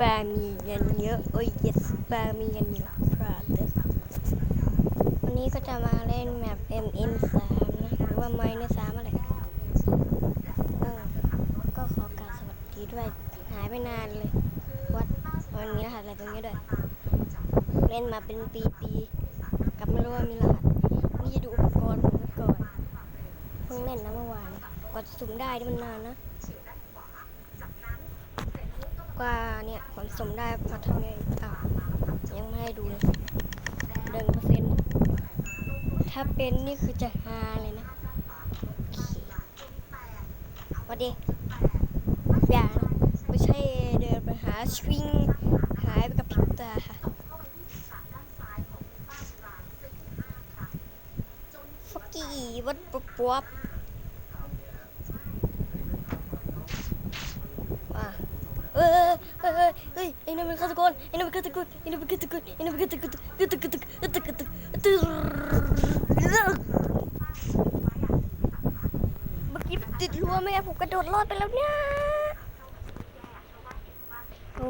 ปามีเงินเยอะโอ้ยเยสปามีเงินเยอะพราเดวันนี้ก็จะมาเล่นแมป MN3 นะหรือว่าไมเนสามอะไรก็ขอกรารสวัสดีด้วยหายไปนานเลย วัดวันนี้รหัสอะไรตรงนี้ด้วยเล่นมาเป็นปีๆกับไม่รู้ว่ามีรหัสนี่จะดูอุปกรณ์ผมก่อนเพิ่งเล่นนะเมื่อวานกว่าจะสุ่มได้นี่มันนานนะ ว่าเนี่ยผลสมได้มาทำไงอะยังไม่ให้ดูเลยเดินเปอร์เซ็นต์ถ้าเป็นนี่คือจะฮาเลยนะสวัสดีอย่าไม่ใช่เดินไปหาสวิงหายไปกับพิบตาค่ะฟักกี้วัดปุ๊บปุ๊บว่า เอ้ยเอ้ยเอ้ยเอ้ยไอ้นั่นมันฆาตกรไอ้นั่นมันฆาตกรไอ้นั่นมันฆาตกรไอ้นั่นมันฆาตกรฆาตกรฆาตกรฆาตกรฆาตกรเมื่อกี้ติดรั้วไม่งั้นผมกระโดดรอดไปแล้วเนี่ยโอ้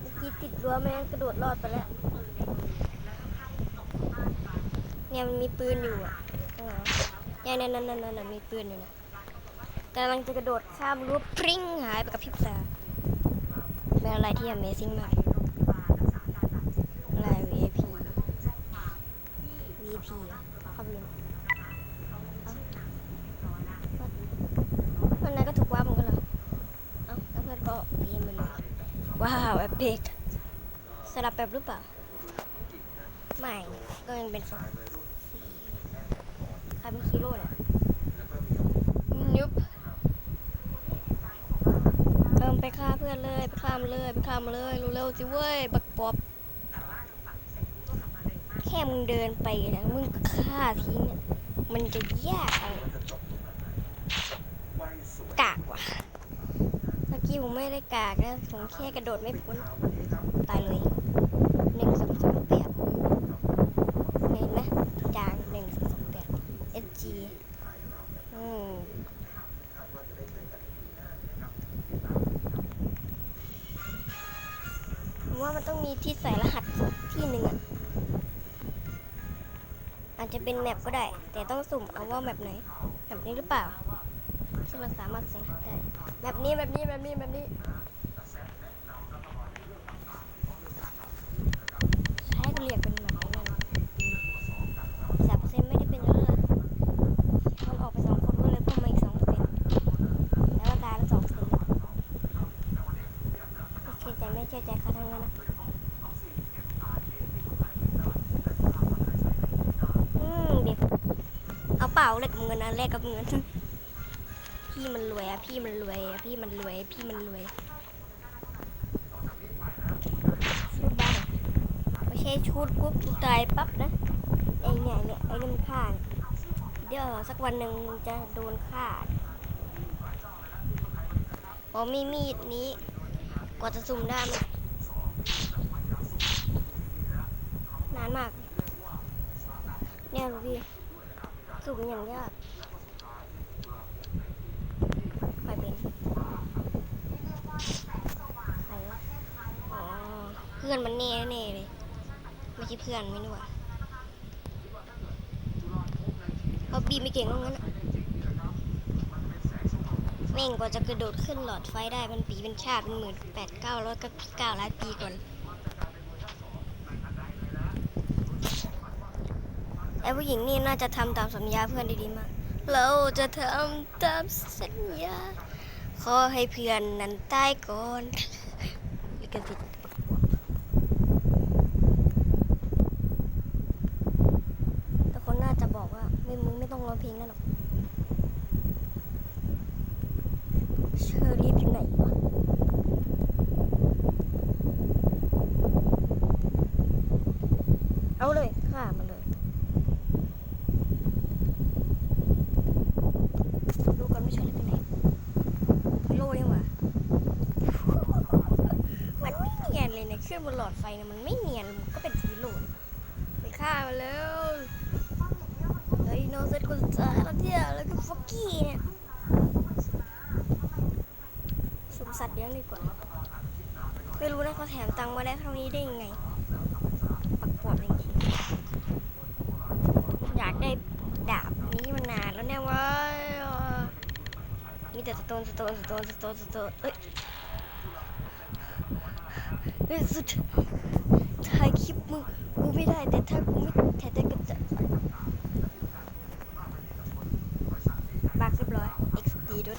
เมื่อกี้ติดรั้วไม่งั้นกระโดดรอดไปแล้ว เนี่ยมันมีปืนอยู่อะเนี่ยนั่นนั่นนั่นนั่นมีปืนอยู่นะ กำลังจะกระโดดข้ามรั้วปริ้งหายไปกับพิบตาเป็นอะไรที่ Amazing มากอะไร VIP VIP เข้าไปเลยวันนั้นก็ถูกว่ามันก็เหรอเอ้าแล้วเพื่อนก็พีมเลยว้าวแอปเปิกสลับแบบหรือเปล่า ไม่ ก็ยังเป็นสองใครเป็นคีโร่เนี่ยยุบ เติมไปฆ่าเพื่อนเลยไปข้ามเลยไปข้ามเลยเร็วๆสิเว้ยบักปอบแค่มึงเดินไปนะมึงฆ่าทิ้งเนี่ยมันจะยากอะไรกากว่ะเมื่อกี้ผมไม่ได้กากนะผมแค่กระโดดไม่พ้นตายเลย อาจจะเป็นแมปก็ได้ แต่ต้องสุ่มเอาว่าแมปไหนแบบนี้หรือเปล่าที่มันสามารถใส่รหัสได้แมปนี้แมปนี้แมปนี้แมปนี้ใช้ก็เรียกเป็นแบบนี้นั่นสามเปอร์เซ็นต์ไม่ได้เป็นเยอะเลยมันออกไปสองคนก็เลยเพิ่มมาอีกสองเปอร์เซ็นต์แล้วก็ตายแล้วสองเปอร์เซ็นต์ไม่เชื่อใจไม่เชื่อใจเขาทั้งนั้นนะ อืมเดี๋ยวเอา เปล่าแลกกับเงินนะแลกกับเงิน พี่มันรวยอะพี่มันรวยอะพี่มันรวย พี่มันรวยชุดบ้านไม่ใช่ชุดปุ๊บกูตายปั๊บนะไอเนี่ยเนี่ยไอ้นี่มันฆ่าเดี๋ยวสักวันหนึ่งจะโดนฆ่าพอมีมีดนี้กว่าจะสุ่มได้มันนานมากเนี่ยพี่สุ่มอย่างยากใครเป็นใครวะอ๋อ เพื่อนมันแน่แน่เลย ไม่ใช่เพื่อนไม่นี่หว่าเขาบีไม่เก่งตรงนั้นแม่งกว่าจะกระโดดขึ้นหลอดไฟได้เป็นปีเป็นชาติเป็นหมื่นแปดเก้าร้อยเก้าล้านปีก่อนไอ้ผู้หญิงนี่น่าจะทำตามสัญญาเพื่อนด้ดีมาก เราจะทำตามสัญญา ขอให้เพื่อนนั้นตายก่อนลิขสิทธิ์แต่คนน่าจะบอกว่าไม่มึงไม่ต้องร้องเพลงนั่นหรอก เชอรี่อยู่ไหนวะ เอาเลยฆ่ามันเลย ดูกันไม่ใช่เลยไปไหนไปโลยังวะ มันไม่ เนียนเลยเนี่ยขึ้นบนหลอดไฟเนี่ยมันไม่เนียนมันก็เป็นสีโลเลยไปฆ่ามันแล้วเฮ้ยโนเซตคนตาแล้วเนี่ยแล้วก็ฟอกกี้เนี่ยสุ่มสัตว์เลี้ยงดีกว่า ไม่รู้นะเขาแถมตังค์มาแล้วเท่านี้ได้ยังไงปักปวดจริงๆอยากได้ดาบนี้มานานแล้วเนี่ยว่ามีแต่สโตนสโตนสโตนสโตนสโตนเอ้ย เฮ้ยสุดถ่ายคลิปมึงกูไม่ได้แต่ถ้ากูไม่ถ่ายได้ก็จะบักเรียบร้อย XD ด้วย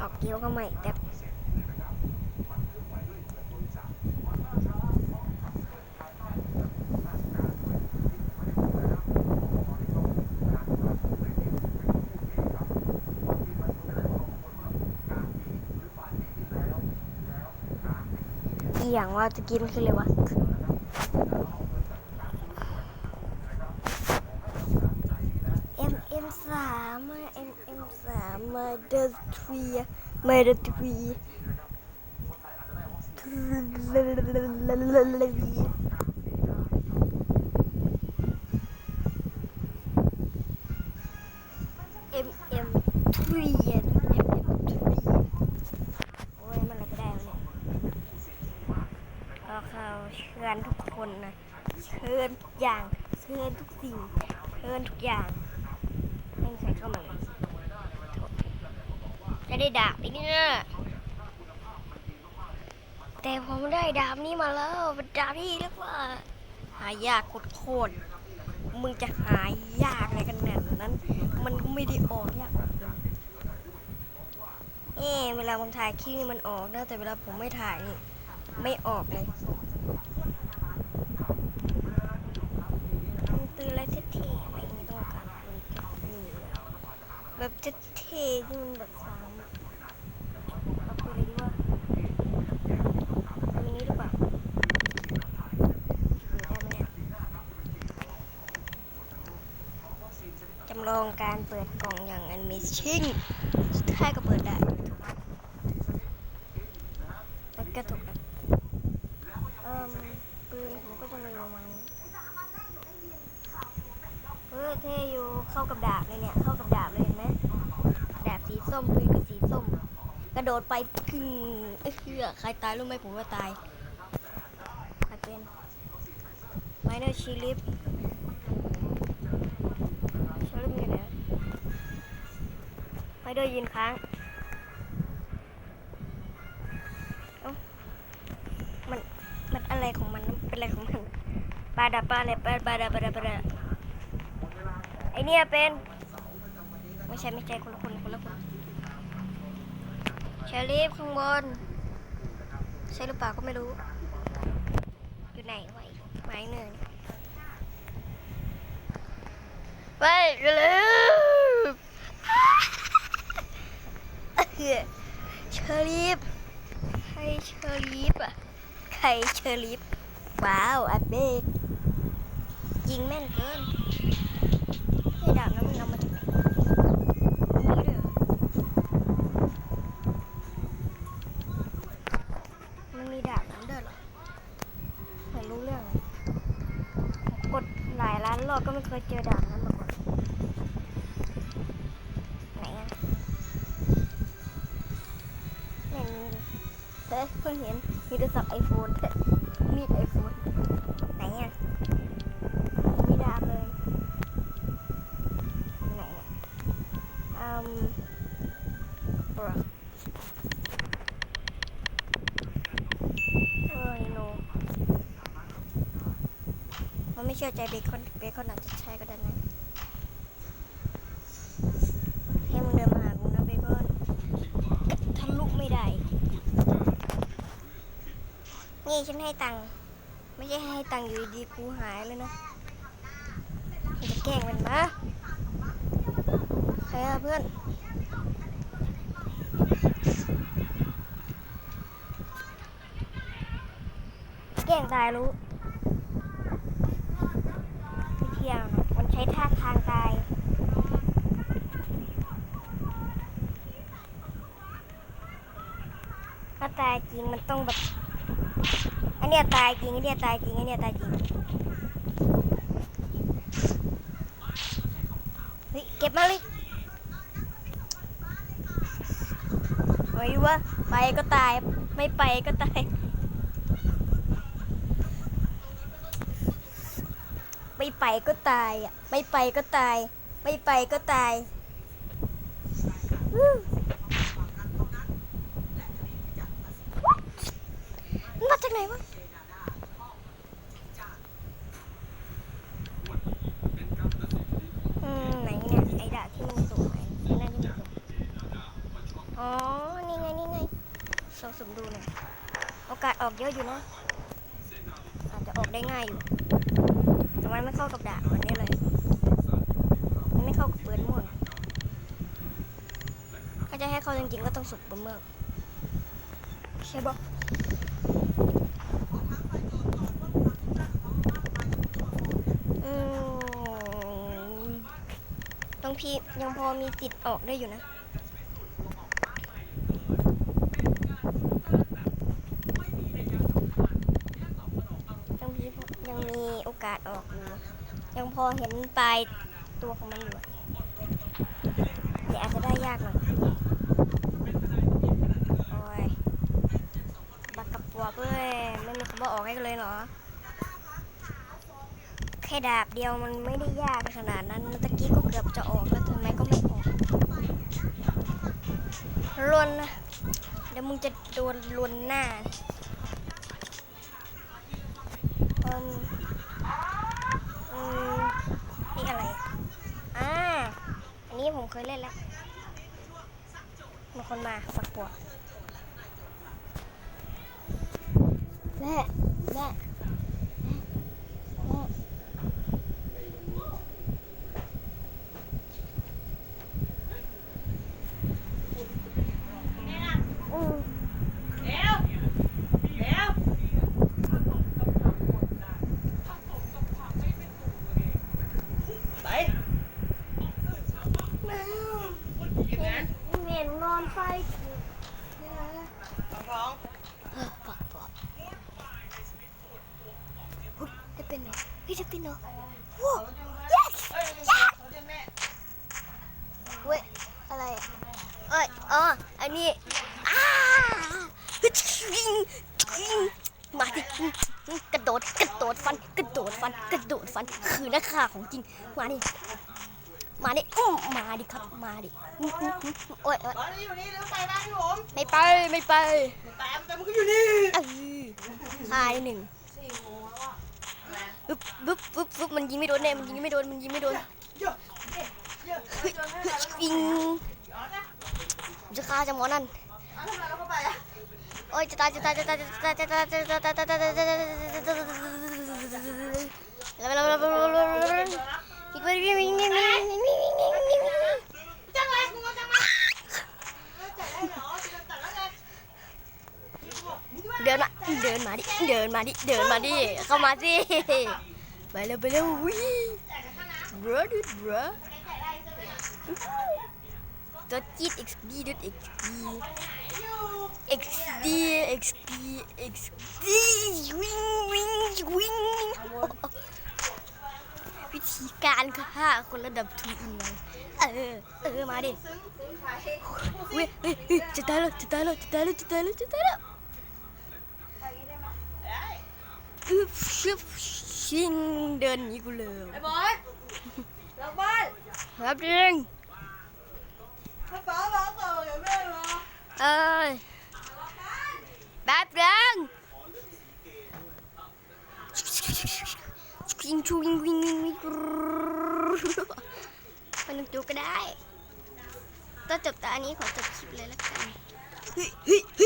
ออกเกี้ยวก็ใหม่แต่ อีย่างว่าจะกินคืออะไรวะเอ็มเอ็มสามเอ็มเอ็มสามมาเดอร์ทรีมาเดอร์ทรี อย่างเชิญทุกสิ่งเชิญทุกอย่างไม่มีใครเข้ามาเลยจะได้ดาบอีกเนี่ยแต่ผมได้ดาบนี้มาแล้วเป็นดาบที่เรียกว่า หายากโคตรมึงจะหายากอะไรกันนาดนั้น มันก็ไม่ได้ออกยากหรอกเอ๊เวลาผมถ่ายคลิปนี่มันออกนะแต่เวลาผมไม่ถ่ายนี่ไม่ออกเลยมันตื่นอะไรเท่ๆไม่ไม่ต้องการมันนี่ แบบเท่ๆที่มันแบบสามอะเอาปืนอะไรดีวะเอาอันนี้หรือเปล่าได้ไหมเนี่ยจำลองการเปิดกล่องอย่างอันเมชิ่งสุดท้ายก็เปิดได้มันก็ถูกแล้วเอ่มปืนผมก็จะมีประมาณนี้เออเท่อยู่เข้ากับดาบเลยเนี่ย เข้ากับดาบเลยเห็นไหมดาบ ส้มปืนก็สีส้ม กระโดดไปพึ่งเอ้ยเชื่อใครตายรู้ไหมผมว่าตายใครเป็นไมเนอร์ชีลิฟชีลิฟอยู่ไหนไมเนอร์ยืนค้างมันมันอะไรของมันเป็นอะไรของมันปลาดาปลาอะไรปลาปลาดาปลาดาปลาดาไอเนี่ยเป็นไม่ใช่ไม่ใช่คนละคนคนละคน เชอรี่ข้างบนใช่หรือเปล่าก็ไม่รู้ อยู่ไหนไว้ไม้เนินไปเร็วเชอรี่ใครเชอรี่อะไข่เชอริฟว้าวอัดเบกยิงแม่นเกินไอ้ดาบนั้นมันเอามาจาก เฮ้ยเพิ่งเห็นมีโทรศัพท์ไอโฟนมีดไอโฟนไหนอะมีดาบเลยไหนอะอืมบรเอ้ยโนมันไม่เชื่อใจเบคอนเบคอนอาจจะใช่ก็ได้นะให้มึงเดินมาหากูนะเบคอนทะลุไม่ได้ นี่ฉันให้ตังค์ไม่ใช่ให้ตังค์อยู่ดีกูหายเลยนะจะแกล้งมันมาใครอะเพื่อนแกล้งตายรู้ไม่เที่ยวนะมันใช้ท่าทางตายถ้าตายจริงมันต้องแบบ เนี้ยตายจริงอันเนี้ยตายจริงอันเนี้ยตายจริงเฮ้ยเก็บมาเลยอยว่าไปก็ตายไม่ไปก็ตายไม่ไปก็ตายอะไม่ไปก็ตาย ไม่ไปก็ตายอู้มันมาจากไหนวะ อืมไหนเนี่ยไอ้ดาบที่มันสูงไหนไอ้นั่นที่มันสูงอ๋อ นี่ไงนี่ไงลองสุ่มดูหน่อยโอกาสออกเยอะอยู่นะ อาจจะออก ได้ง่ายอยู่ แต่มันไม่เข้ากับดาบวันนี้เลย มันไม่เข้ากับปืนม่วงถ้าจะให้เข้าจริงๆก็ต้องสุกบนเมืองใช่ปะอืมต้องพี่ยังพอมีติดออกได้อยู่นะ ยังมียังมีโอ กาสออกอยู่ยังพอเห็นปลายตัวของมันอยู่แต่อาจจะได้ยากหน่อยโอ้ยบักกับปวกเลยไม่มีคำว่าออกให้กันเลยเหรอแค่ดาบเดียวมันไม่ได้ยากขนาดนั้นตะกี้ก็เกือบจะออกแล้วทำไมก็ไม่ออกลวนนะเดี๋ยวมึงจะโดนลวนหน้า อืมอืมนี่อะไรอะอ่า อั นี้ผมเคยเล่นแล้วมีคนมาฝักบัวแม่แม่แม่อืม เร็วเร็วไป แม่ เก็บงาน เหม็นนอนไฟ ท้องท้อง เออฝักบัวเฮ้ยจะเป็นเหรอเฮ้ยจะเป็นเหรอว้าว yes เอ้ย yes เขาเรียกแม่ เว้ย อะไรอะเอ้ย อ๋อ อั นนี้อ้าฮึดยิงยิงมาดิกระโดดกระโดดฟัน กระโดดฟัน กระโดดฟัน คือนักฆ่าของจริง มาดิมาดิอื้อมาดิครับ มาดิอื้ออื้ออื้อโอ้ยโอ้ยตอนนี้อยู่นี่แล้วไปบ้านผมไม่ไป ไม่ไปแต่แต่มันก็อยู่นี่เออตายหนึ่งสี่โมงแล้วอะปึ๊บปึ๊บปึ๊บปึ๊บมันยิงไม่โดนแน่มันยิงไม่โดน มันยิงไม่โดนเยอะเยอะเฮ้ยเฮ้ยยิงอ๋อนะ จะฆ่าจะหมอนั่นอ๋อทำไมเราเข้าไปอะโอ้ยจะตายจะตายจะตายจะตายจะตายจะตายจะตายจะตายจะตายจะตายจะตายแล้วแล้วแล้วแล้วอีกไปวิ่งวิ่งวิ่งวิ่งวิ่งวิ่งวิ่งจังไรกูจังไรจังไรเหรอจะตัดแล้วไงเดินมาเดินมาดิเดินมาดิเดินมาดิเข้ามาสิไปเร็วไปเร็ววิ่ง bro dude bro ตัวจี๊ด xd dude xd xd xd xd วิ่งวิ่งวิ่งวิธีการฆ่าคนระดับทูอินเลยเออ เออ มาดิซึ้งซึ้งใครเว้ยเฮ้ยเฮ้ยจะตายแล้วจะตายแล้วจะตายแล้วจะตายแล้วจะตายแล้วใครได้ไหมได้อึ๊บชิบชิงเดินหนีกูเลยไอ้บอยล็อกบ้านครับจริง ป้าป๋ามาเกิดอย่าแม่มา เออแป๊บเดียวชิงชูวิงวิงวิงวิงมันนึงตัวก็ได้ ก็จบตาอันนี้ขอจบคลิปเลยละกันเฮ้ยเฮ้ย